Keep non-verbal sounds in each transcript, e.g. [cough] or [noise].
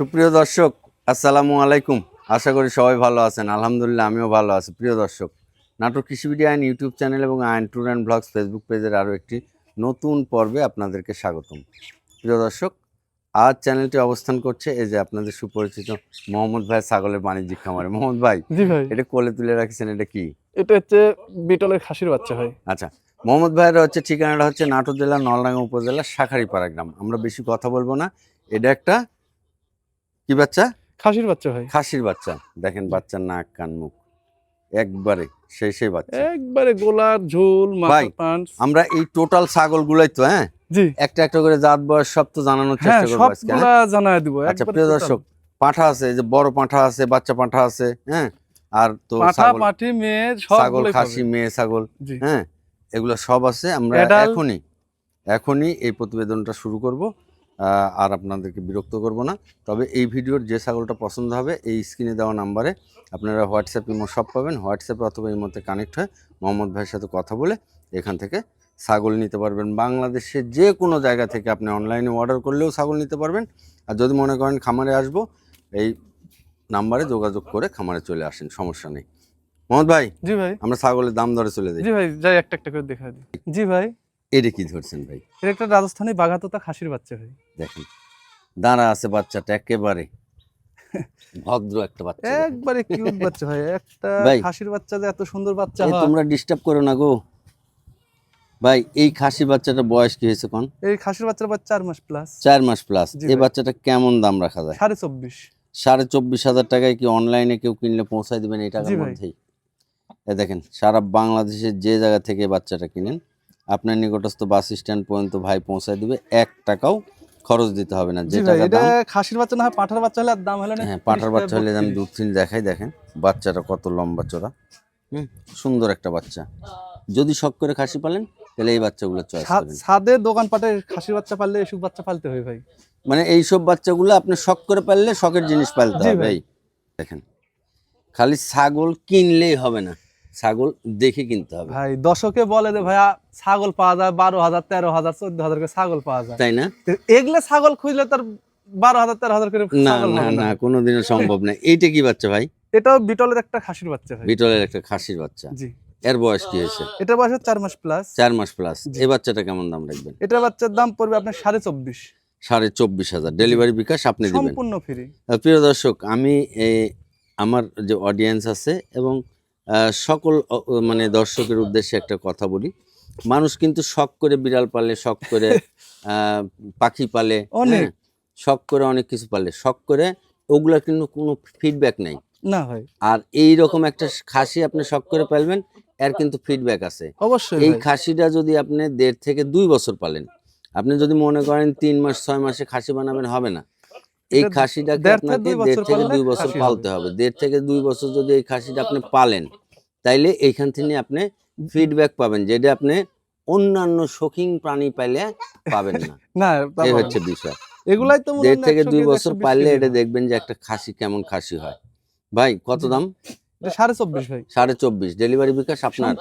সুপ্রিয় দর্শক আসসালামু আলাইকুম। আশা করি সবাই ভালো আছেন। আলহামদুলিল্লাহ আমিও ভালো আছি। প্রিয় দর্শক নাটক কৃষিবিডি আইন ইউটিউব চ্যানেল এবং আইন ট্যুর অ্যান্ড ব্লগস ফেসবুক পেজের আরও একটি নতুন পর্বে আপনাদেরকে স্বাগতম। প্রিয় দর্শক আজ চ্যানেলটি অবস্থান করছে এই যে আপনাদের সুপরিচিত মোহাম্মদ ভাই ছাগলের বাণিজ্যিক খামারে। মোহাম্মদ ভাই জি ভাই। এটা কোলে তুলে রাখছেন এটা কি? এটা হচ্ছে বিটলের খাসির বাচ্চা হয় আচ্ছা মোহাম্মদ ভাইয়ের হচ্ছে ঠিকানাটা হচ্ছে নাটোর জেলা নলডাঙ্গা উপজেলা শাখারিপাড়া গ্রাম। আমরা বেশি কথা বলব না। এটা একটা কি বাচ্চা? খাসির বাচ্চা ভাই। খাসির বাচ্চা। দেখেন বাচ্চার নাক কান মুখ। একবারে সেই সেই বাচ্চা। একবারে গোলার ঝোল ভাই, মাথা পান। আমরা এই টোটাল ছাগল গুলাই তো হ্যাঁ? জি। একটা একটা করে জাত বয়স সব তো জানানোর হ্যাঁ চেষ্টা করব আজকে হ্যাঁ? সবগুলা জানায় দিব আচ্ছা প্রিয় দর্শক পাঁঠা আছে এই যে বড় পাঁঠা আছে বাচ্চা পাঁঠা আছে হ্যাঁ? আর তো পাঠা ছাগল পাঠি মেয়ে ছাগল খাসি মেয়ে ছাগল হ্যাঁ? এগুলো সব আছে আমরা এখনই এখনই এই প্রতিবেদনটা শুরু করব। আর আপনাদেরকে বিরক্ত করব না। তবে এই ভিডিওর যে ছাগলটা পছন্দ হবে এই স্ক্রিনে দেওয়া নাম্বারে আপনারা হোয়াটসঅ্যাপ ইমো সব পাবেন। হোয়াটসঅ্যাপে অথবা ইমোতে কানেক্ট হয়ে মোহাম্মদ ভাইয়ের সাথে কথা বলে এখান থেকে ছাগল নিতে পারবেন। বাংলাদেশের যে কোনো জায়গা থেকে আপনি অনলাইনে অর্ডার করলেও ছাগল নিতে পারবেন। আর যদি মনে করেন খামারে আসব এই নাম্বারে যোগাযোগ করে খামারে চলে আসেন সমস্যা নেই। মোহাম্মদ ভাই জি ভাই। আমরা ছাগলের দাম দরে চলে যাই। জি ভাই যাই একটা একটা করে দেখা দিই। জি ভাই। এটা কি ধরছেন ভাই? এটা একটা রাজস্থানী বাঘাতোতা খাসির বাচ্চা ভাই। দেখেন দাঁড়া আছে বাচ্চাটা একেবারে ভদ্র একটা বাচ্চা একবারে কিউট বাচ্চা ভাই একটা খাসির বাচ্চা যে এত সুন্দর বাচ্চা হয়। তোমরা ডিস্টার্ব করো না গো। ভাই এই খাসি বাচ্চাটা বয়স কি হয়েছে কোন? এই খাসির বাচ্চার বাচ্চা চার মাস প্লাস চার মাস প্লাস এই বাচ্চাটা কেমন দাম রাখা যায়? সাড়ে চব্বিশ। সাড়ে চব্বিশ হাজার টাকায় কি অনলাইনে কেউ কিনলে পৌঁছায় দিবেন এই টাকার মধ্যেই? দেখেন সারা বাংলাদেশের যে জায়গা থেকে বাচ্চাটা কিনেন আপনার নিকটস্থ বাস স্ট্যান্ড পর্যন্ত ভাই পৌঁছায় দিবে। এক টাকাও খরচ দিতে হবে না। যে জি এটা খাসির বাচ্চা না হয় পাঠার বাচ্চা হলে দাম হলে না। হ্যাঁ পাঠার বাচ্চা হলে আমি 32 দূর থেকে দেখাই দেখেন বাচ্চাটা কত লম্বা চড়া। হুম সুন্দর একটা বাচ্চা। যদি শখ করে খাসি পালেন তাহলে এই বাচ্চাগুলো চয়েস সা- করেন। ছাদে দোকানপাটে খাসির বাচ্চা পাললে এসব বাচ্চা পালতে হয় ভাই। মানে এই সব বাচ্চাগুলো আপনি শখ করে পারলে শখের জিনিস পালতে হবে। ভাই। দেখেন খালি ছাগল কিনলেই হবে না। ছাগল দেখে কিনতে হবে। ভাই দশকে বলে যে ভাইয়া ছাগল পাওয়া যায় বারো হাজার তেরো হাজার চোদ্দ হাজার করে ছাগল পাওয়া যায়। তাই না? এগুলো ছাগল খুঁজলে তার বারো হাজার তেরো হাজার করে না না না। কোনোদিনও সম্ভব না। এইটা কি বাচ্চা ভাই? এটাও বিটলের একটা খাসির বাচ্চা ভাই। বিটলের একটা খাসির বাচ্চা। জি। এর বয়স কি হয়েছে? এটা বয়স চার মাস প্লাস চার মাস প্লাস। এই বাচ্চাটা কেমন দাম রাখবেন? এটা বাচ্চার দাম পড়বে আপনার সাড়ে চব্বিশ। সাড়ে চব্বিশ হাজার। ডেলিভারি বিকাশ আপনি দিবেন। সম্পূর্ণ ফ্রি প্রিয় দর্শক আমি আমার যে অডিয়েন্স আছে এবং সকল মানে দর্শকের উদ্দেশ্যে একটা কথা বলি। মানুষ কিন্তু শখ করে বিড়াল পালে শখ করে [laughs] আহ, পাখি পালে অনেক। হ্যাঁ, শখ করে অনেক কিছু পালে। শখ করে ওগুলা কিন্তু কোনো ফিডব্যাক নাই। না ভাই। আর এই রকম একটা খাসি আপনি শখ করে পালবেন এর কিন্তু ফিডব্যাক আছে। অবশ্যই এই খাসিটা যদি আপনি দেড় থেকে দুই বছর পালেন আপনি যদি মনে করেন তিন মাস ছয় মাসে খাসি বানাবেন হবে না। এই খাসিটাকে আপনাকে দেড় থেকে দুই বছর পালতে হবে। দেড় থেকে দুই বছর যদি এই খাসিটা আপনি পালেন তাইলে এইখান থেকে আপনি ফিডব্যাক পাবেন যেটা আপনি অন্যান্য শৌখিন প্রাণী পাইলে পাবেন না। [laughs] না এই হচ্ছে বিষয়। এগুলাই তো দেড় থেকে দুই বছর 120 পারলে এটা দেখবেন যে একটা খাসি কেমন খাসি হয়। ভাই কত দাম? সাড়ে চব্বিশ ভাই। সাড়ে চব্বিশ। ডেলিভারি বিকাশ আপনার?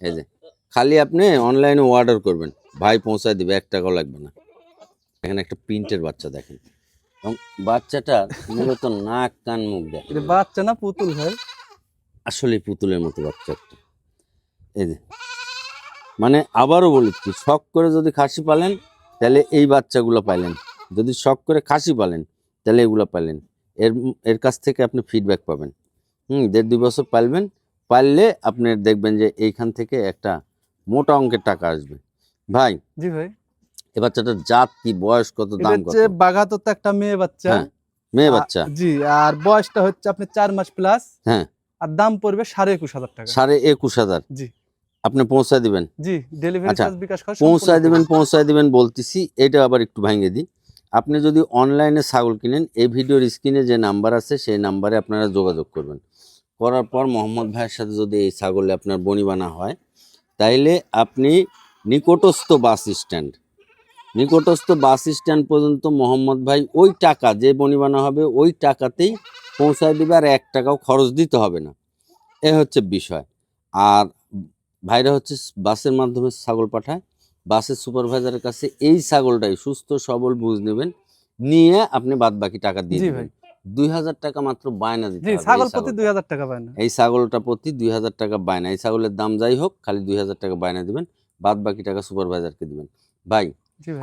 এই যে খালি আপনি অনলাইনে অর্ডার করবেন। ভাই পৌঁছায় দিবে এক টাকাও লাগবে না। এখানে একটা প্রিন্টের বাচ্চা দেখেন। এবং বাচ্চাটা মূলত নাক কান মুখ এটা বাচ্চা না পুতুল ভাই? আসলে পুতুলের মতো বাচ্চা একটা। এই যে। মানে আবারও বলেছি শখ করে যদি খাসি পালেন তাহলে এই বাচ্চাগুলো পাইলেন। যদি শখ করে খাসি পালেন তাহলে এগুলো পাইলেন। এর এর কাছ থেকে আপনি ফিডব্যাক পাবেন। হুম দেড় দুই বছর পালবেন। পারলে আপনি দেখবেন যে এইখান থেকে একটা মোটা অঙ্কের টাকা আসবে। ভাই জি ভাই। এ বাচ্চাটার জাত কি বয়স কত দাম কত? বাঘাতোতা একটা মেয়ে বাচ্চা। হ্যাঁ, মেয়ে বাচ্চা। জি আর বয়সটা হচ্ছে আপনি চার মাস প্লাস হ্যাঁ। আর দাম পড়বে সাড়ে একুশ হাজার টাকা। সাড়ে একুশ হাজার? জি। আপনি পৌঁছায় দিবেন? জি ডেলিভারি আচ্ছা, চার্জ বিকাশ খরচ পৌঁছায় দিবেন পৌঁছায় দিবেন বলতেছি এটা আবার একটু ভাঙে দিই। আপনি যদি অনলাইনে ছাগল কিনেন এই ভিডিওর স্ক্রিনে যে নাম্বার আছে সেই নাম্বারে আপনারা যোগাযোগ করবেন। করার পর মোহাম্মদ ভাইয়ের সাথে যদি এই ছাগলে আপনার বনিবানা হয় তাইলে আপনি নিকটস্থ বাস স্ট্যান্ড নিকটস্থ বাস স্ট্যান্ড পর্যন্ত মোহাম্মদ ভাই ওই টাকা যে বনিবানা হবে ওই টাকাতেই পৌঁছায় দিবে আর এক টাকাও খরচ দিতে হবে না। এ হচ্ছে বিষয়। আর ভাইরা হচ্ছে বাসের মাধ্যমে ছাগল পাঠায়। বাসের সুপারভাইজারের কাছে এই ছাগলটাই সুস্থ সবল বুঝ নেবেন। নিয়ে আপনি বাদ বাকি টাকা দিয়ে দিবেন। দুই হাজার টাকা মাত্র বায়না দিতে ছাগল প্রতি দুই হাজার টাকা পায় না এই ছাগলটা প্রতি দুই হাজার টাকা বায়না। এই ছাগলের দাম যাই হোক খালি দুই হাজার টাকা বায়না দিবেন। বাদ বাকি টাকা সুপারভাইজারকে দিবেন। ভাই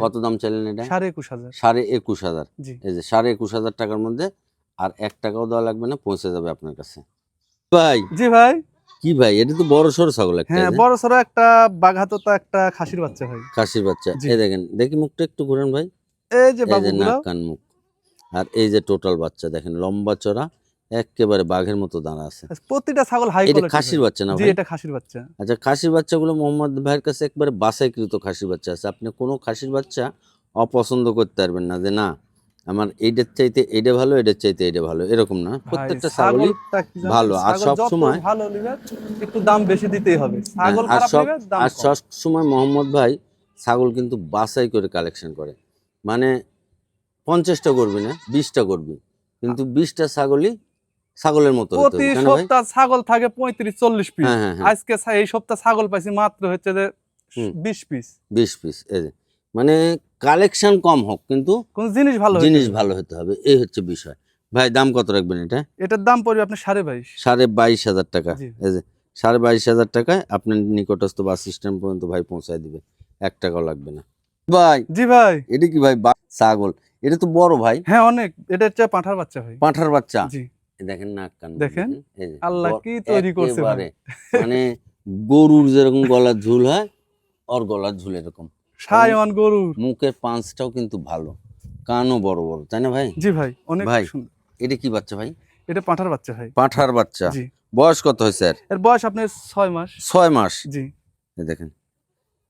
কত দাম চাইলেন এটা? সাড়ে একুশ হাজার। সাড়ে একুশ হাজার। এই যে সাড়ে একুশ হাজার টাকার মধ্যে আর এক টাকাও দেওয়া লাগবে না পৌঁছে যাবে আপনার কাছে। ভাই। জি ভাই। কি ভাই? এটা তো বড় সড়ো ছাগল একটা হ্যাঁ বড় সড়ো একটা বাঘাতোতা একটা খাসির বাচ্চা ভাই। খাসির বাচ্চা। এই দেখেন দেখি মুখটা একটু ঘুরেন ভাই। এই যে বাবুগুলো। নাক কান মুখ। আর এই যে টোটাল বাচ্চা দেখেন লম্বা চড়া একেবারে বাঘের মতো দাঁড়া আছে। প্রতিটা ছাগল হাই এটা খাসির বাচ্চা না ভাই? এটা খাসির বাচ্চা। আচ্ছা খাসির বাচ্চাগুলো মোহাম্মদ ভাইয়ের কাছে একবারে বাছাইকৃত খাসির বাচ্চা আছে। আপনি কোনো খাসির বাচ্চা অপছন্দ করতে পারবেন না যে না আমার এইটার চাইতে এইটা ভালো এটার চাইতে এইটা ভালো এরকম না। প্রত্যেকটা ছাগলই জানেন? ভালো, আর সব সময়- ভালো একটু দাম বেশি দিতেই হবে। ছাগল হ্যাঁ, আর সব আর সব সময় মোহাম্মদ ভাই ছাগল কিন্তু বাছাই করে কালেকশন করে। মানে পঞ্চাশটা করবি না বিশটা করবি। কিন্তু বিশটা ছাগলই ছাগলের মতো প্রতি সপ্তাহ ছাগল থাকে পঁয়ত্রিশ চল্লিশ পিস হ্যাঁ হ্যাঁ আজকে এই সপ্তাহ ছাগল পাইছি মাত্র হচ্ছে যে। বিশ পিস বিশ পিস এই যে। মানে কালেকশন কম হোক কিন্তু কোন জিনিস ভালো জিনিস ভালো হতে হবে এই হচ্ছে বিষয়। ভাই দাম কত রাখবেন এটা? এটার দাম পড়বে আপনার সাড়ে বাইশ। সাড়ে বাইশ হাজার টাকা। এই যে সাড়ে বাইশ হাজার টাকায় আপনার নিকটস্থ বাস স্ট্যান্ড পর্যন্ত ভাই পৌঁছায় দিবে। এক টাকাও লাগবে না। ভাই জি ভাই। এটা কি ভাই ছাগল? এটা তো বড় ভাই। হ্যাঁ অনেক। এটা হচ্ছে পাঁঠার বাচ্চা ভাই। পাঁঠার বাচ্চা? জি। দেখেন নাক কান দেখেন, আল্লাহ কি তৈরি করছে। মানে গরুর যেরকম গলার ঝুল হয় ওর গলার ঝুল এরকম। সায়ন গরুর। মুখের পাঁচটাও কিন্তু ভালো। কানও বড় বড় তাই না ভাই? জি ভাই অনেক ভাই। সুন্দর। এটা কি বাচ্চা ভাই? এটা পাঁঠার বাচ্চা ভাই। পাঁঠার বাচ্চা। জি। বয়স কত হয়েছে স্যার? এর বয়স আপনার ছয় মাস। ছয় মাস? জি। দেখেন।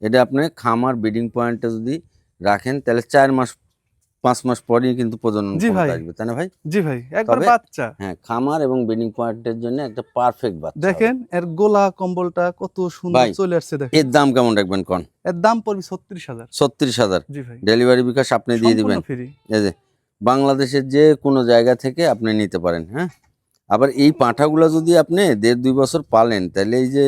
এটা আপনি খামার ব্রিডিং পয়েন্টে যদি রাখেন তাহলে চার মাস পাঁচ মাস পরেই কিন্তু প্রজনন জি ভাই। আসবে তাই না ভাই? জি ভাই একবার বাচ্চা। হ্যাঁ খামার এবং ব্রিডিং পয়েন্টের জন্য একটা পারফেক্ট বাচ্চা দেখেন এর গোলা কম্বলটা কত সুন্দর চলে আসছে দেখেন। এর দাম কেমন রাখবেন কোন? এর দাম পড়বে ছত্রিশ হাজার। ছত্রিশ হাজার। জি ভাই। ডেলিভারি বিকাশ আপনি দিয়ে দিবেন। এই যে বাংলাদেশের যে কোনো জায়গা থেকে আপনি নিতে পারেন হ্যাঁ? আবার এই পাঁঠাগুলো যদি আপনি দেড় দুই বছর পালেন তাহলে এই যে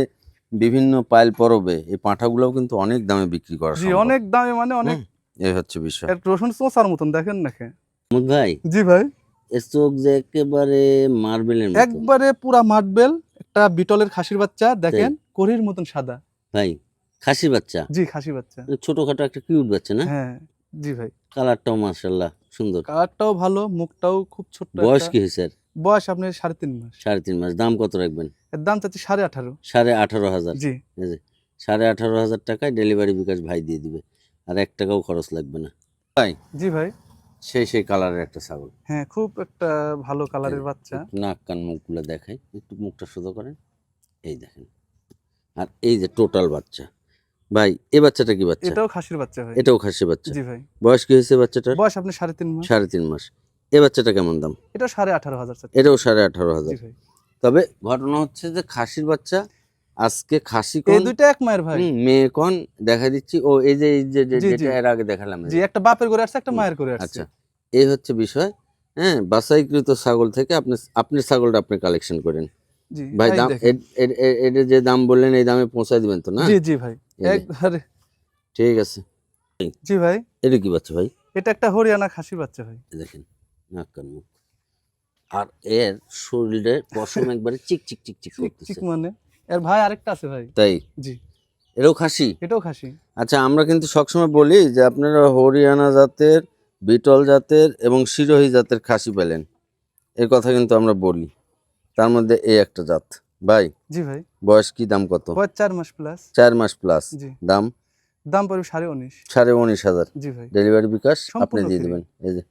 বিভিন্ন পাইল পরবে এই পাঁঠাগুলোও কিন্তু অনেক দামে বিক্রি করা অনেক দামে মানে অনেক এই হচ্ছে বিষয়। রসুন চোষার মতন দেখেন না খেয়ে। ভাই জি ভাই। এর চোখ যে একেবারে মার্বেলের একবারে পুরা মাটবেল একটা বিটলের খাসির বাচ্চা দেখেন করির মতন সাদা। ভাই খাসি বাচ্চা? জি খাসি বাচ্চা। ছোটখাটো একটা কিউট বাচ্চা না? হ্যাঁ জি ভাই। কালারটাও মার্শাল্লাহ সুন্দর। কালারটাও ভালো মুখটাও খুব ছোট্ট বয়স কি হয়েছে? বয়স আপনার সাড়ে তিন মাস। সাড়ে তিন মাস। দাম কত রাখবেন? এর দাম চাচ্ছি সাড়ে আঠারো। সাড়ে আঠারো হাজার। জি। সাড়ে আঠারো হাজার টাকায় ডেলিভারি বিকাশ ভাই দিয়ে দিবে। আর এক টাকাও খরচ লাগবে না। ভাই জি ভাই। সেই সেই কালারের একটা ছাগল। হ্যাঁ খুব একটা ভালো কালারের বাচ্চা। নাক কান মুখগুলো দেখাই। একটু মুখটা সোজা করেন। এই দেখেন। আর এই যে টোটাল বাচ্চা। ভাই এ বাচ্চাটা কি বাচ্চা? এটাও খাসির বাচ্চা ভাই। এটাও খাসির বাচ্চা। জি ভাই। বয়স কি হয়েছে বাচ্চাটার? বয়স আপনি সাড়ে তিন মাস। সাড়ে তিন মাস। এ বাচ্চাটা কেমন দাম? এটা সাড়ে আঠারো হাজার এটাও সাড়ে আঠারো হাজার। তবে ঘটনা হচ্ছে যে খাসির বাচ্চা আজকে খাসি কোন এই দুইটা এক মায়ের ভাই। মেয়ে কোন? দেখা দিচ্ছি। ও এই যে এই যে। যেটা এর আগে দেখালাম জি একটা বাপের করে আসছে একটা মায়ের করে আসছে। আচ্ছা। এই হচ্ছে বিষয় হ্যাঁ বাসাইকৃত ছাগল থেকে আপনি আপনি ছাগলটা আপনি কালেকশন করেন। জি ভাই দাম এর যে দাম বললেন এই দামে পৌঁছায় দিবেন তো না? জি জি ভাই। একবারে। ঠিক আছে। জি ভাই। এটা কি বাচ্চা ভাই? এটা একটা হরিয়ানা খাসি বাচ্চা ভাই। দেখেন নাক কান মুখ। আর এর শরীরে পশম একবারে চিক চিক চিক চিক চিক করতেছে। চিক মানে? এর ভাই আরেকটা আছে ভাই। তাই? জি। এরও খাসি? এটাও খাসি। আচ্ছা আমরা কিন্তু সবসময় বলি যে আপনারা হরিয়ানা জাতের বিটল জাতের এবং সিরোহী জাতের খাসি পেলেন। এর কথা কিন্তু আমরা বলি। তার মধ্যে এই একটা জাত। ভাই জি ভাই। বয়স কি দাম কত? বয়স চার মাস প্লাস চার মাস প্লাস জি। দাম? দাম পড়বে সাড়ে উনিশ। সাড়ে উনিশ হাজার। জি ভাই। ডেলিভারি বিকাশ? আপনি দিয়ে দেবেন। এই যে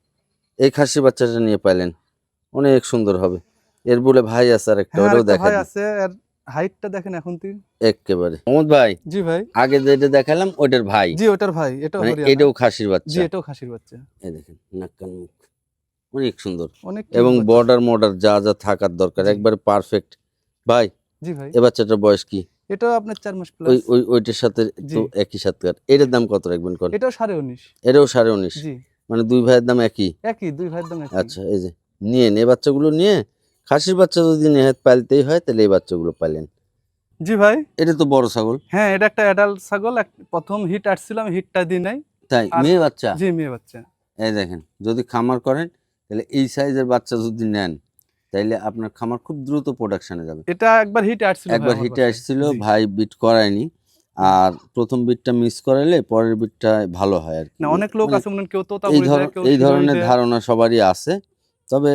এই খাসি বাচ্চাটা নিয়ে পাইলেন। অনেক সুন্দর হবে। এর বলে ভাই আছে আর একটা হ্যাঁ ওটাও দেখা আছে হাইটটা দেখেন এখন তুই একেবারে। মোহাম্মদ ভাই জি ভাই। আগে যেটা দেখালাম ওইটার ভাই। জি ওটার ভাই এটাও মানে এটাও খাসির জি বাচ্চা। এটাও খাসির বাচ্চা। এই দেখেন নাক কান মুখ। অনেক সুন্দর। অনেক এবং বর্ডার মর্ডার যা যা থাকার দরকার একবারে পারফেক্ট ভাই জি ভাই। এ বাচ্চাটার বয়স কি? এটাও আপনার চার মাস ওই প্লাস ওই ওইটার সাথে জি। তো একই সাথে এটার দাম কত রাখবেন কোন? এটাও সাড়ে উনিশ। এটাও সাড়ে উনিশ। জি। মানে দুই ভাইয়ের দাম একই? একই দুই ভাইয়ের দাম একই। আচ্ছা এই যে নিয়েন এই বাচ্চাগুলো নিয়ে। খাসির বাচ্চা যদি নেহাত পালতেই হয় তাহলে এই বাচ্চাগুলো পাইলেন জি ভাই। এটা তো বড় ছাগল। হ্যাঁ এটা একটা অ্যাডাল্ট ছাগল প্রথম হিট আসছিল আমি হিটটা দিই নাই। তাই? মেয়ে বাচ্চা? জি মেয়ে বাচ্চা। এই দেখেন যদি খামার করেন তাহলে এই সাইজের বাচ্চা যদি নেন তাইলে আপনার খামার খুব দ্রুত প্রোডাকশনে যাবে। এটা একবার হিট আসছিল একবার হিটে আসছিল ভাই বিট করায়নি আর প্রথম বিটটা মিস করাইলে পরের বিটটা ভালো হয় আর কি। না অনেক লোক মানে আছে মনে কেউ তোতা এই ধরনের ধারণা সবারই আছে। তবে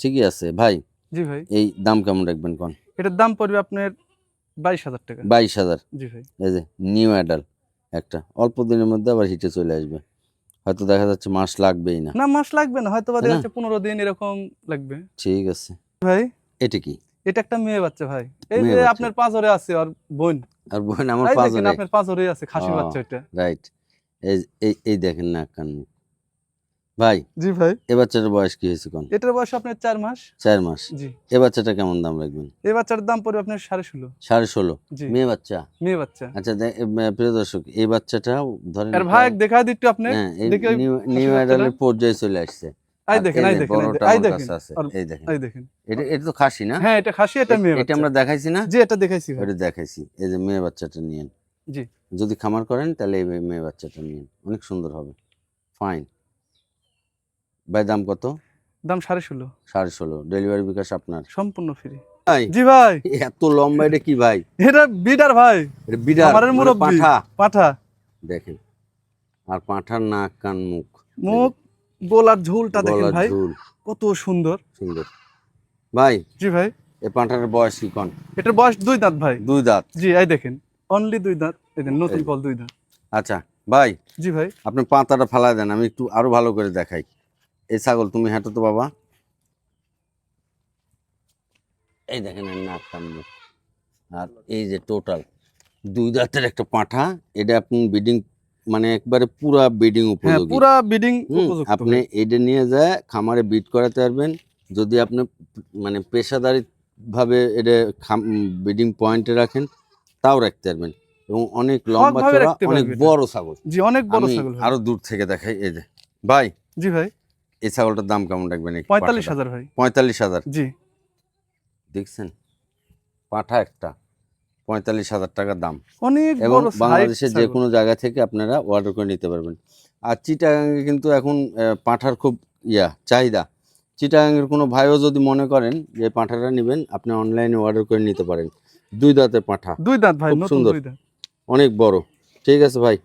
ঠিকই আছে ভাই। জি ভাই। এই দাম কেমন রাখবেন কোন? এটার দাম পড়বে আপনার বাইশ হাজার টাকা। বাইশ হাজার? জি ভাই। এই যে নিউ অ্যাডাল একটা। অল্প দিনের মধ্যে আবার হিটে চলে আসবে। হয়তো দেখা যাচ্ছে মাস লাগবেই না। না মাস লাগবে না হয়তো দেখা যাচ্ছে পনেরো দিন এরকম লাগবে। ঠিক আছে। ভাই? এটা কি? এটা একটা মেয়ে বাচ্চা ভাই। এই যে। আপনার পাঁচরে আছে আর বোন। আর বোন আমার পাঁচরে। আপনার পাঁচরে আছে খাসির বাচ্চা এটা। রাইট এই এই দেখেন না কান মুখ। ভাই জি ভাই। এ বাচ্চাটার বয়স কি হয়েছে কোন? এটার বয়স আপনার চার মাস। চার মাস। জি। এ বাচ্চাটা কেমন দাম রাখবেন? এই বাচ্চার দাম পড়বে আপনার সাড়ে ষোলো। সাড়ে ষোলো। মেয়ে বাচ্চা? মেয়ে বাচ্চা। আচ্ছা এ, প্রিয় দর্শক এই বাচ্চাটা ধরেন ভাই দেখা আপনি হ্যাঁ নিউ অ্যাডালের পর্যায়ে চলে আসছে। আই আর দেখেন আই দেখেন আই দেখেন, আই আমার দেখেন। কাছে আছে, আর- এই দেখেন। আই দেখেন। এটা এটা তো খাসি না? হ্যাঁ এটা খাসি এটা মেয়ে এটা আমরা দেখাইছি না? জি এটা দেখাইছি ভাই। ওটা দেখাইছি। এই যে মেয়ে বাচ্চাটা নিয়েন। জি। যদি খামার করেন তাহলে এই মেয়ে বাচ্চাটা নিয়েন। অনেক সুন্দর হবে। ফাইন। ভাই দাম কত? দাম সাড়ে ষোলো। সাড়ে ষোলো। ডেলিভারি বিকাশ আপনার? সম্পূর্ণ ফ্রি জি ভাই। এত লম্বা এটা কি ভাই? এটা বিডার ভাই। এটা বিড়াল আমাদের মানে মুরব্বি। পাঁঠা। পাঠা। দেখেন আর পাঁঠার নাক কান মুখ। মুখ গোলার ঝুলটা দেখেন ভাই। কত সুন্দর। সুন্দর। ভাই জি ভাই। এই পাঁঠার বয়স কি কন? এটার বয়স দুই দাঁত ভাই। দুই দাঁত। জি এই দেখেন। অনলি দুই দাঁত। এই দেখেন নতুন। কল দুই দাঁত। আচ্ছা ভাই। জি ভাই। আপনি পাতাটা ফালাই দেন আমি একটু আরও ভালো করে দেখাই। এই ছাগল তুমি হাঁটো তো বাবা। এই দেখেন নাক কান মুখ। আর এই যে টোটাল দুই দাঁতের একটা পাঁঠা এটা আপনি বিডিং মানে একবারে পুরা বিডিং হ্যাঁ উপযোগী। পুরা উপযুক্ত। আপনি এটা নিয়ে যায় খামারে বিট করাতে পারবেন। যদি আপনি মানে পেশাদারি ভাবে এটা বিডিং পয়েন্টে রাখেন তাও রাখতে পারবেন। এবং অনেক লম্বা চড়া অনেক বড় ছাগল। জি অনেক বড় ছাগল আরও দূর থেকে দেখাই এই যে। ভাই। জি ভাই। এই ছাগলটার দাম কেমন রাখবেন পঁয়তাল্লিশ হাজার ভাই। পঁয়তাল্লিশ হাজার? জি। দেখছেন? পাঠা একটা। পঁয়তাল্লিশ হাজার টাকার দাম। অনেক এবং বাংলাদেশের যে কোনো জায়গা থেকে আপনারা অর্ডার করে নিতে পারবেন। আর চিটাগাঙ্গে কিন্তু এখন পাঁঠার খুব ইয়া চাহিদা। চিটাগাঙ্গের কোনো ভাইও যদি মনে করেন যে পাঁঠাটা নেবেন আপনি অনলাইনে অর্ডার করে নিতে পারেন। দুই দাঁতের পাঁঠা। দুই দাঁত ভাই সুন্দর। অনেক বড়। ঠিক আছে ভাই।